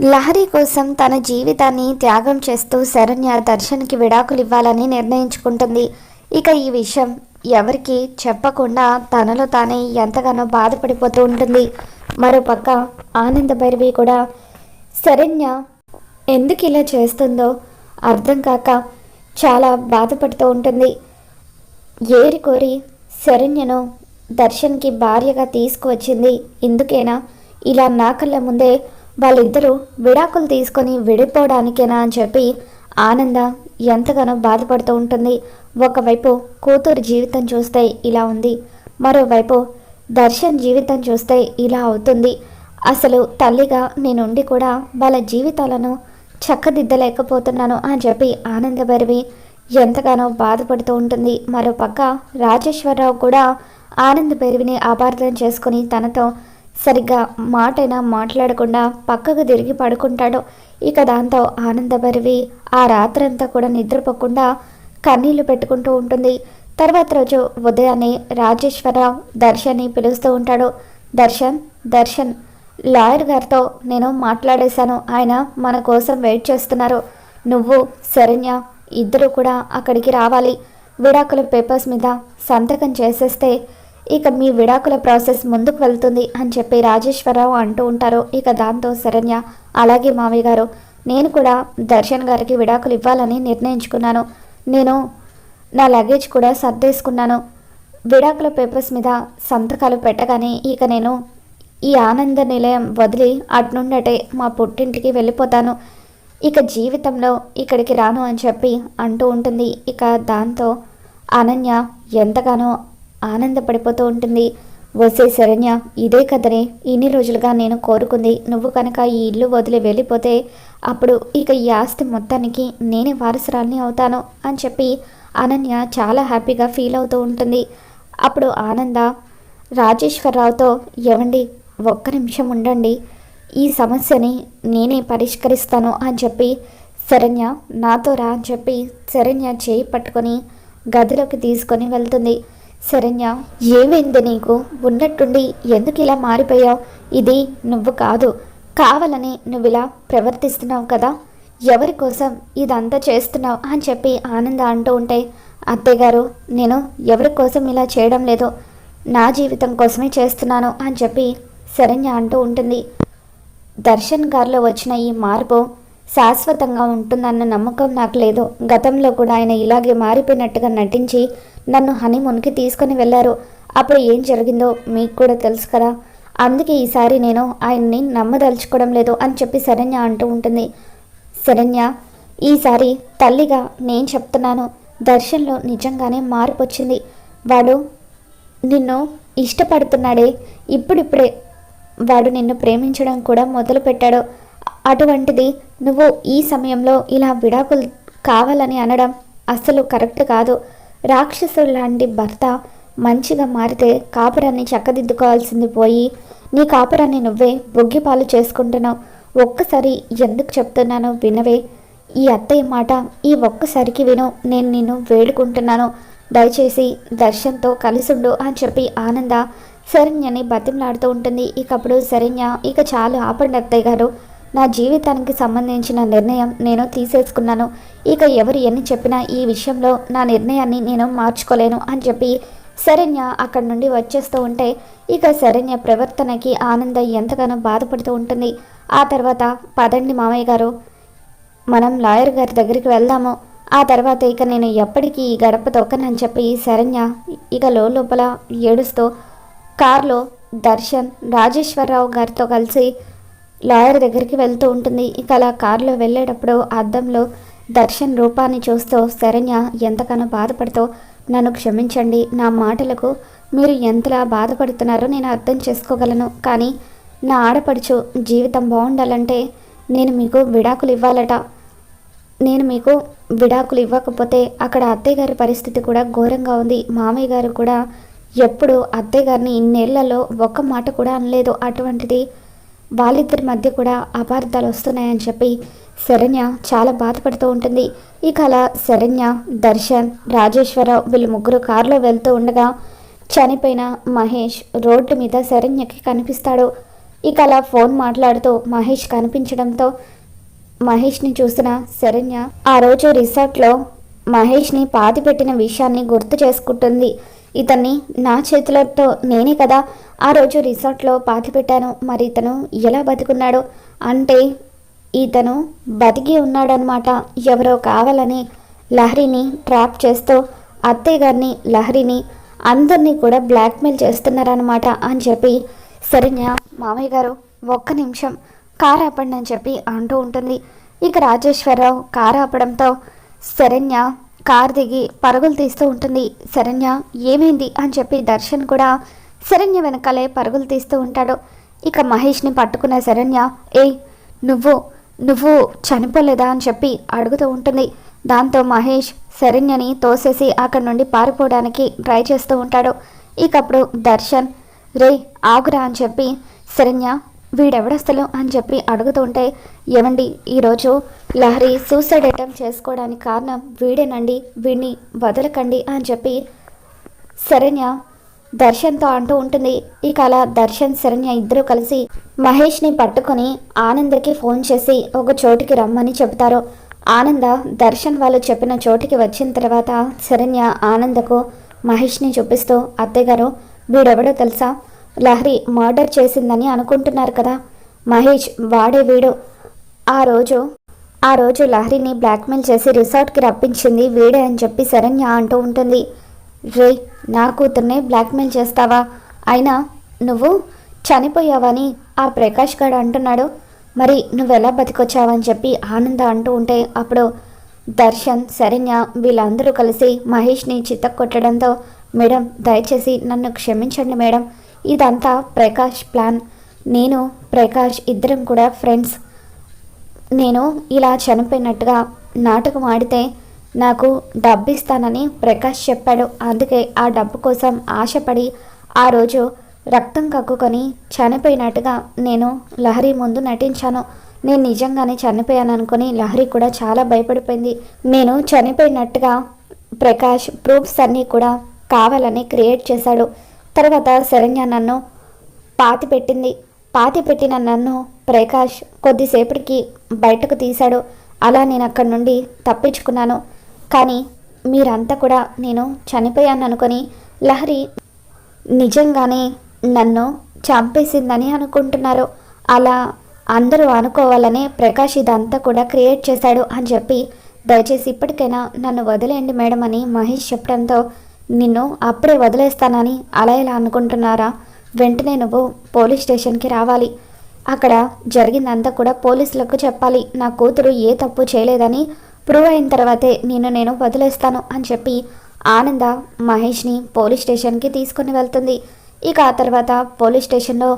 లహరి కోసం తన జీవితాన్ని త్యాగం చేస్తూ శరణ్య దర్శన్కి విడాకులు ఇవ్వాలని నిర్ణయించుకుంటుంది. ఇక ఈ విషయం ఎవరికి చెప్పకుండా తనలో తానే ఎంతగానో బాధపడిపోతూ ఉంటుంది. మరోపక్క ఆనంద భైరవి కూడా శరణ్య ఎందుకు ఇలా చేస్తుందో అర్థం కాక చాలా బాధపడుతూ ఉంటుంది. ఏరి కోరి శరణ్యను దర్శన్కి భార్యగా తీసుకువచ్చింది. ఇందుకేనా? ఇలా నా కళ్ళ ముందే వాళ్ళిద్దరూ విడాకులు తీసుకొని విడిపోవడానికేనా అని చెప్పి ఆనంద ఎంతగానో బాధపడుతూ ఉంటుంది. ఒకవైపు కూతురు జీవితం చూస్తే ఇలా ఉంది. మరోవైపు దర్శన్ జీవితం చూస్తే ఇలా అవుతుంది. అసలు తల్లిగా నేనుండి కూడా వాళ్ళ జీవితాలను చక్కదిద్దలేకపోతున్నాను అని చెప్పి ఆనందభరివి ఎంతగానో బాధపడుతూ ఉంటుంది. మరోపక్క రాజేశ్వరరావు కూడా ఆనంద భైరవిని అపార్థం చేసుకుని తనతో సరిగ్గా మాటైనా మాట్లాడకుండా పక్కకు తిరిగి పడుకుంటాడు. ఇక దాంతో ఆనందపరివి ఆ రాత్రంతా కూడా నిద్రపోకుండా కన్నీళ్ళు పెట్టుకుంటూ ఉంటుంది. తర్వాత రోజు ఉదయాన్నే రాజేశ్వరరావు దర్శన్ని పిలుస్తూ ఉంటాడు. దర్శన్ దర్శన్ లాయర్ గారితో నేను మాట్లాడేశాను. ఆయన మన కోసం వెయిట్ చేస్తున్నారు. నువ్వు శరణ్య ఇద్దరు కూడా అక్కడికి రావాలి. విడాకుల పేపర్స్ మీద సంతకం చేసేస్తే ఇక మీ విడాకుల ప్రాసెస్ ముందుకు వెళ్తుంది అని చెప్పి రాజేశ్వరరావు అంటూ ఉంటారు. ఇక దాంతో శరణ్య అలాగే మామయ్య గారు నేను కూడా దర్శన్ గారికి విడాకులు ఇవ్వాలని నిర్ణయించుకున్నాను. నేను నా లగేజ్ కూడా సర్దేసుకున్నాను. విడాకుల పేపర్స్ మీద సంతకాలు పెట్టగానే ఇక నేను ఈ ఆనంద నిలయం వదిలి అటునుండటే మా పుట్టింటికి వెళ్ళిపోతాను. ఇక జీవితంలో ఇక్కడికి రాను అని చెప్పి అంటూ ఉంటుంది. ఇక దాంతో అనన్య ఎంతగానో ఆనందపడిపోతూ ఉంటుంది. వసే శరణ్య ఇదే కదనే ఇన్ని రోజులుగా నేను కోరుకుంది. నువ్వు కనుక ఈ ఇల్లు వదిలి వెళ్ళిపోతే అప్పుడు ఇక ఈ ఆస్తి మొత్తానికి నేనే వారసురాల్ని అవుతాను అని చెప్పి అనన్య చాలా హ్యాపీగా ఫీల్ అవుతూ ఉంటుంది. అప్పుడు ఆనంద రాజేశ్వరరావుతో ఎవండి ఒక్క నిమిషం ఉండండి. ఈ సమస్యని నేనే పరిష్కరిస్తాను అని చెప్పి శరణ్య నాతో రా అని చెప్పి శరణ్య చేయి పట్టుకొని గదిలోకి తీసుకొని వెళ్తుంది. శరణ్య ఏమైంది నీకు? ఉన్నట్టుండి ఎందుకు ఇలా మారిపోయావు? ఇది నువ్వు కాదు. కావాలని నువ్వు ఇలా ప్రవర్తిస్తున్నావు కదా? ఎవరి కోసం ఇదంతా చేస్తున్నావు అని చెప్పి ఆనంద అంటూ ఉంటే అత్తయ్యగారు నేను ఎవరి కోసం ఇలా చేయడం లేదు. నా జీవితం కోసమే చేస్తున్నాను అని చెప్పి శరణ్య అంటూ ఉంటుంది. దర్శన్ గారిలో వచ్చిన ఈ మార్పు శాశ్వతంగా ఉంటుందన్న నమ్మకం నాకు లేదు. గతంలో కూడా ఆయన ఇలాగే మారిపోయినట్టుగా నటించి నన్ను హనీమూన్కి తీసుకుని వెళ్ళారు. అప్పుడు ఏం జరిగిందో మీకు కూడా తెలుసు కదా. అందుకే ఈసారి నేను ఆయన్ని నమ్మదలుచుకోవడం లేదు అని చెప్పి శరణ్య అంటూ ఉంటుంది. శరణ్య ఈసారి తల్లిగా నేను చెప్తున్నాను. దర్శన్లో నిజంగానే మార్పు వచ్చింది. వాడు నిన్ను ఇష్టపడుతున్నాడే. ఇప్పుడిప్పుడే వాడు నిన్ను ప్రేమించడం కూడా మొదలుపెట్టాడు. అటువంటిది. నువ్వు ఈ సమయంలో ఇలా విడాకులు కావాలని అనడం అస్సలు కరెక్ట్ కాదు. రాక్షసుడు లాంటి భర్త మంచిగా మారితే కాపురాన్ని చక్కదిద్దుకోవాల్సింది పోయి నీ కాపురాన్ని నువ్వే బొగ్గిపాలు చేసుకుంటున్నావు. ఒక్కసారి ఎందుకు చెప్తున్నానో వినవే. ఈ అత్తయ్య మాట ఈ ఒక్కసారికి విను. నేను నిన్ను వేడుకుంటున్నాను. దయచేసి దర్శన్తో కలిసుండు అని చెప్పి ఆనంద శరణ్యని బతిమలాడుతూ ఉంటుంది. ఇకప్పుడు శరణ్య ఇక చాలు ఆపండి అత్తయ్య గారు. నా జీవితానికి సంబంధించిన నిర్ణయం నేను తీసేసుకున్నాను. ఇక ఎవరు ఎన్ని చెప్పినా ఈ విషయంలో నా నిర్ణయాన్ని నేను మార్చుకోలేను అని చెప్పి శరణ్య అక్కడి నుండి వచ్చేస్తూ ఉంటే ఇక శరణ్య ప్రవర్తనకి ఆనంద ఎంతగానో బాధపడుతూ ఉంటుంది. ఆ తర్వాత పదండి మామయ్య గారు మనం లాయర్ గారి దగ్గరికి వెళ్దాము. ఆ తర్వాత ఇక నేను ఎప్పటికీ ఈ గడప తొక్కనని చెప్పి శరణ్య ఇక లోపల ఏడుస్తూ కారులో దర్శన్ రాజేశ్వరరావు గారితో కలిసి లాయర్ దగ్గరికి వెళ్తూ ఉంటుంది. ఇక అలా కారులో వెళ్ళేటప్పుడు అద్దంలో దర్శన్ రూపాన్ని చూస్తూ శరణ్య ఎంతగానో బాధపడుతూ నన్ను క్షమించండి. నా మాటలకు మీరు ఎంతలా బాధపడుతున్నారో నేను అర్థం చేసుకోగలను. కానీ నా ఆడపడుచు జీవితం బాగుండాలంటే నేను మీకు విడాకులు ఇవ్వాలట. నేను మీకు విడాకులు ఇవ్వకపోతే అక్కడ అత్తయ్య గారి పరిస్థితి కూడా ఘోరంగా ఉంది. మామయ్య గారు కూడా ఎప్పుడు అత్తయ్య గారిని ఇన్నేళ్ళలో ఒక్క మాట కూడా అనలేదు. అటువంటిది వాళ్ళిద్దరి మధ్య కూడా అపార్థాలు వస్తున్నాయని చెప్పి శరణ్య చాలా బాధపడుతూ ఉంటుంది. ఇక అలా శరణ్య దర్శన్ రాజేశ్వరరావు వీళ్ళు ముగ్గురు కారులో వెళ్తూ ఉండగా చనిపోయిన మహేష్ రోడ్డు మీద శరణ్యకి కనిపిస్తాడు. ఇక అలా ఫోన్ మాట్లాడుతూ మహేష్ కనిపించడంతో మహేష్ని చూసిన శరణ్య ఆ రోజు రిసార్ట్లో మహేష్ని పాతి పెట్టిన విషయాన్ని గుర్తు చేసుకుంటుంది. ఇతన్ని నా చేతులతో నేనే కదా ఆ రోజు రిసార్ట్లో పాతి పెట్టాను. మరి ఇతను ఎలా బతుకున్నాడో? అంటే ఇతను బతికి ఉన్నాడనమాట ఎవరో కావాలని లహరిని ట్రాప్ చేస్తూ అత్తయ్య గారిని లహరిని అందరినీ కూడా బ్లాక్మెయిల్ చేస్తున్నారనమాట అని చెప్పి సరిన్య మామయ్య గారు ఒక్క నిమిషం కారు ఆపండి అని చెప్పి అంటూ ఉంటుంది. ఇక రాజేశ్వరరావు కారు ఆపడంతో శరణ్య కార్ దిగి పరుగులు తీస్తూ ఉంటుంది. శరణ్య ఏమైంది? అని చెప్పి దర్శన్ కూడా శరణ్య వెనకాలే పరుగులు తీస్తూ ఉంటాడు. ఇక మహేష్ని పట్టుకున్న శరణ్య ఏయ్ నువ్వు నువ్వు చనిపోలేదా? అని చెప్పి అడుగుతూ ఉంటుంది. దాంతో మహేష్ శరణ్యని తోసేసి అక్కడి నుండి పారిపోవడానికి ట్రై చేస్తూ ఉంటాడు. ఇకప్పుడు దర్శన్ రే ఆగురా అని చెప్పి శరణ్య వీడెవడస్తలు అని చెప్పి అడుగుతుంటే ఏమండి ఈరోజు లహరి సూసైడ్ అటెంప్ట్ చేసుకోవడానికి కారణం వీడేనండి వీడిని వదలకండి అని చెప్పి శరణ్య దర్శన్తో అంటూ ఉంటుంది. ఇక అలా దర్శన్ శరణ్య ఇద్దరూ కలిసి మహేష్ని పట్టుకొని ఆనంద్కి ఫోన్ చేసి ఒక చోటికి రమ్మని చెబుతారు. ఆనంద దర్శన్ వాళ్ళు చెప్పిన చోటికి వచ్చిన తర్వాత శరణ్య ఆనందకు మహేష్ని చూపిస్తూ అత్తయ్య గారు వీడెవడో తెలుసా? లహరి మర్డర్ చేసిందని అనుకుంటున్నారు కదా. మహేష్ వాడే వీడు. ఆ రోజు ఆ రోజు లహరిని బ్లాక్మెయిల్ చేసి రిసార్ట్కి రప్పించింది వీడే అని చెప్పి శరణ్య అంటూ ఉంటుంది. రే నా కూతుర్నే బ్లాక్మెయిల్ చేస్తావా? అయినా నువ్వు చనిపోయావని ఆ ప్రకాష్ గారు అంటున్నాడు. మరి నువ్వెలా బతికొచ్చావని చెప్పి ఆనంద అంటూ ఉంటే అప్పుడు దర్శన్ శరణ్య వీళ్ళందరూ కలిసి మహేష్ని చిత్తకొట్టడంతో మేడం దయచేసి నన్ను క్షమించండి మేడం. ఇదంతా ప్రకాష్ ప్లాన్. నేను ప్రకాష్ ఇద్దరం కూడా ఫ్రెండ్స్. నేను ఇలా చనిపోయినట్టుగా నాటకం ఆడితే నాకు డబ్బు ఇస్తానని ప్రకాష్ చెప్పాడు. అందుకే ఆ డబ్బు కోసం ఆశపడి ఆ రోజు రక్తం కక్కుకొని చనిపోయినట్టుగా నేను లహరి ముందు నటించాను. నేను నిజంగానే చనిపోయాను అనుకుని లహరి కూడా చాలా భయపడిపోయింది. నేను చనిపోయినట్టుగా ప్రకాష్ ప్రూఫ్స్ అన్నీ కూడా కావాలని క్రియేట్ చేశాడు. తర్వాత శరణ్య నన్ను పాతి పెట్టింది. పాతి పెట్టిన నన్ను ప్రకాష్ కొద్దిసేపటికి బయటకు తీశాడు. అలా నేను అక్కడి నుండి తప్పించుకున్నాను. కానీ మీరంతా కూడా నేను చనిపోయాను అనుకొని లహరి నిజంగానే నన్ను చంపేసిందని అనుకుంటున్నారు. అలా అందరూ అనుకోవాలనే ప్రకాష్ ఇదంతా కూడా క్రియేట్ చేశాడు అని చెప్పి దయచేసి ఇప్పటికైనా నన్ను వదిలేయండి మేడం అని మహేష్ చెప్పడంతో నిన్ను అప్పుడే వదిలేస్తానని అలా ఇలా అనుకుంటున్నారా? వెంటనే నువ్వు పోలీస్ స్టేషన్కి రావాలి. అక్కడ జరిగిందంతా కూడా పోలీసులకు చెప్పాలి. నా కూతురు ఏ తప్పు చేయలేదని ప్రూవ్ అయిన తర్వాతే నిన్ను నేను వదిలేస్తాను అని చెప్పి ఆనంద మహేష్ని పోలీస్ స్టేషన్కి తీసుకుని వెళ్తుంది. ఇక ఆ తర్వాత పోలీస్ స్టేషన్లో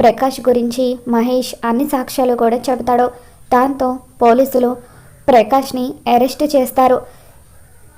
ప్రకాష్ గురించి మహేష్ అన్ని సాక్ష్యాలు కూడా చెబుతాడు. దాంతో పోలీసులు ప్రకాష్ని అరెస్ట్ చేస్తారు.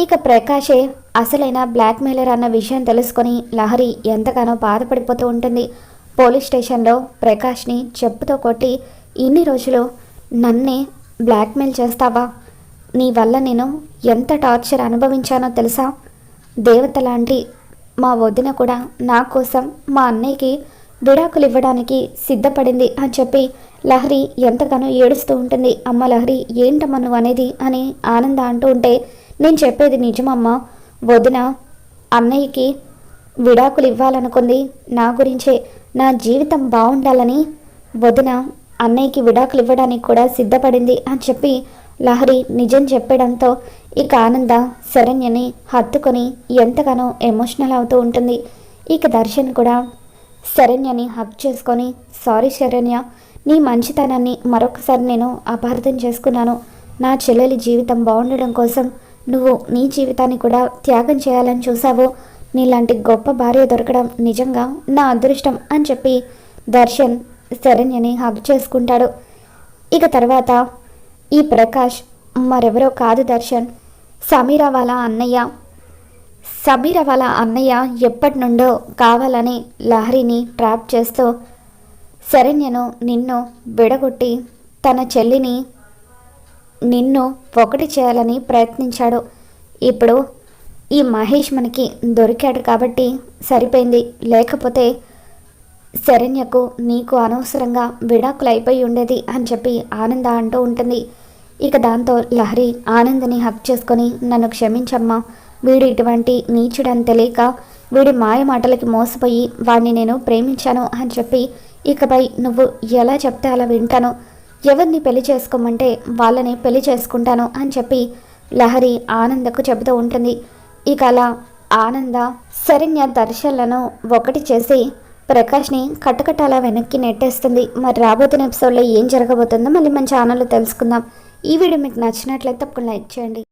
ఇక ప్రకాషే అసలైన బ్లాక్మెయిలర్ అన్న విషయం తెలుసుకొని లహరి ఎంతగానో బాధపడిపోతూ ఉంటుంది. పోలీస్ స్టేషన్లో ప్రకాష్ని చెప్పుతో కొట్టి ఇన్ని రోజులు నన్నే బ్లాక్మెయిల్ చేస్తావా? నీ వల్ల నేను ఎంత టార్చర్ అనుభవించానో తెలుసా? దేవత లాంటి మా వదిన కూడా నా కోసం మా అన్నయ్యకి విడాకులు ఇవ్వడానికి సిద్ధపడింది అని చెప్పి లహరి ఎంతగానో ఏడుస్తూ ఉంటుంది. అమ్మ లహరి ఏంటమ్మ నువ్వు అనేది? అని ఆనంద అంటూ ఉంటే నేను చెప్పేది నిజమమ్మా. వదిన అన్నయ్యకి విడాకులు ఇవ్వాలనుకుంది నా గురించే నా జీవితం బాగుండాలని వదిన అన్నయ్యకి విడాకులు ఇవ్వడానికి కూడా సిద్ధపడింది అని చెప్పి లహరి నిజం చెప్పడంతో ఇక ఆనంద శరణ్యని హత్తుకొని ఎంతగానో ఎమోషనల్ అవుతూ ఉంటుంది. ఇక దర్శన్ కూడా శరణ్యని హక్ చేసుకొని సారీ శరణ్య నీ మంచితనాన్ని మరొకసారి నేను అపార్థం చేసుకున్నాను. నా చెల్లెలి జీవితం బాగుండడం కోసం నువ్వు నీ జీవితాన్ని కూడా త్యాగం చేయాలని చూసావు నీలాంటి గొప్ప భార్య దొరకడం నిజంగా నా అదృష్టం అని చెప్పి దర్శన్ శరణ్యని హగ్ చేసుకుంటాడు. ఇక తర్వాత ఈ ప్రకాష్ మరెవరో కాదు దర్శన్. సమీర వాళ్ళ అన్నయ్య. సమీర వాళ్ళ అన్నయ్య ఎప్పటి నుండో కావాలని లహరిని ట్రాప్ చేస్తూ శరణ్యను నిన్ను విడగొట్టి తన చెల్లిని నిన్ను ఒకటి చేయాలని ప్రయత్నించాడు. ఇప్పుడు ఈ మహేష్ మనకి దొరికాడు కాబట్టి సరిపోయింది. లేకపోతే శరణ్యకు నీకు అనవసరంగా విడాకులు అయిపోయి ఉండేది అని చెప్పి ఆనంద అంటూ ఉంటుంది. ఇక దాంతో లహరి ఆనందని హక్ చేసుకొని నన్ను క్షమించమ్మా. వీడు ఇటువంటి నీచుడని తెలియక వీడి మాయ మాటలకి మోసపోయి వాడిని నేను ప్రేమించాను అని చెప్పి ఇకపై నువ్వు ఎలా చెప్తే అలా వింటాను. ఎవరిని పెళ్ళి చేసుకోమంటే వాళ్ళని పెళ్ళి చేసుకుంటాను అని చెప్పి లహరి ఆనందకు చెబుతూ ఉంటుంది. ఇక అలా ఆనంద శరణ్య దర్శనలను ఒకటి చేసి ప్రకాష్ని కట్టకట్టాల వెనక్కి నెట్టేస్తుంది. మరి రాబోతున్న ఎపిసోడ్లో ఏం జరగబోతుందో మళ్ళీ మన ఛానల్లో తెలుసుకుందాం. ఈ వీడియో మీకు నచ్చినట్లయితే తప్పకుండా లైక్ చేయండి.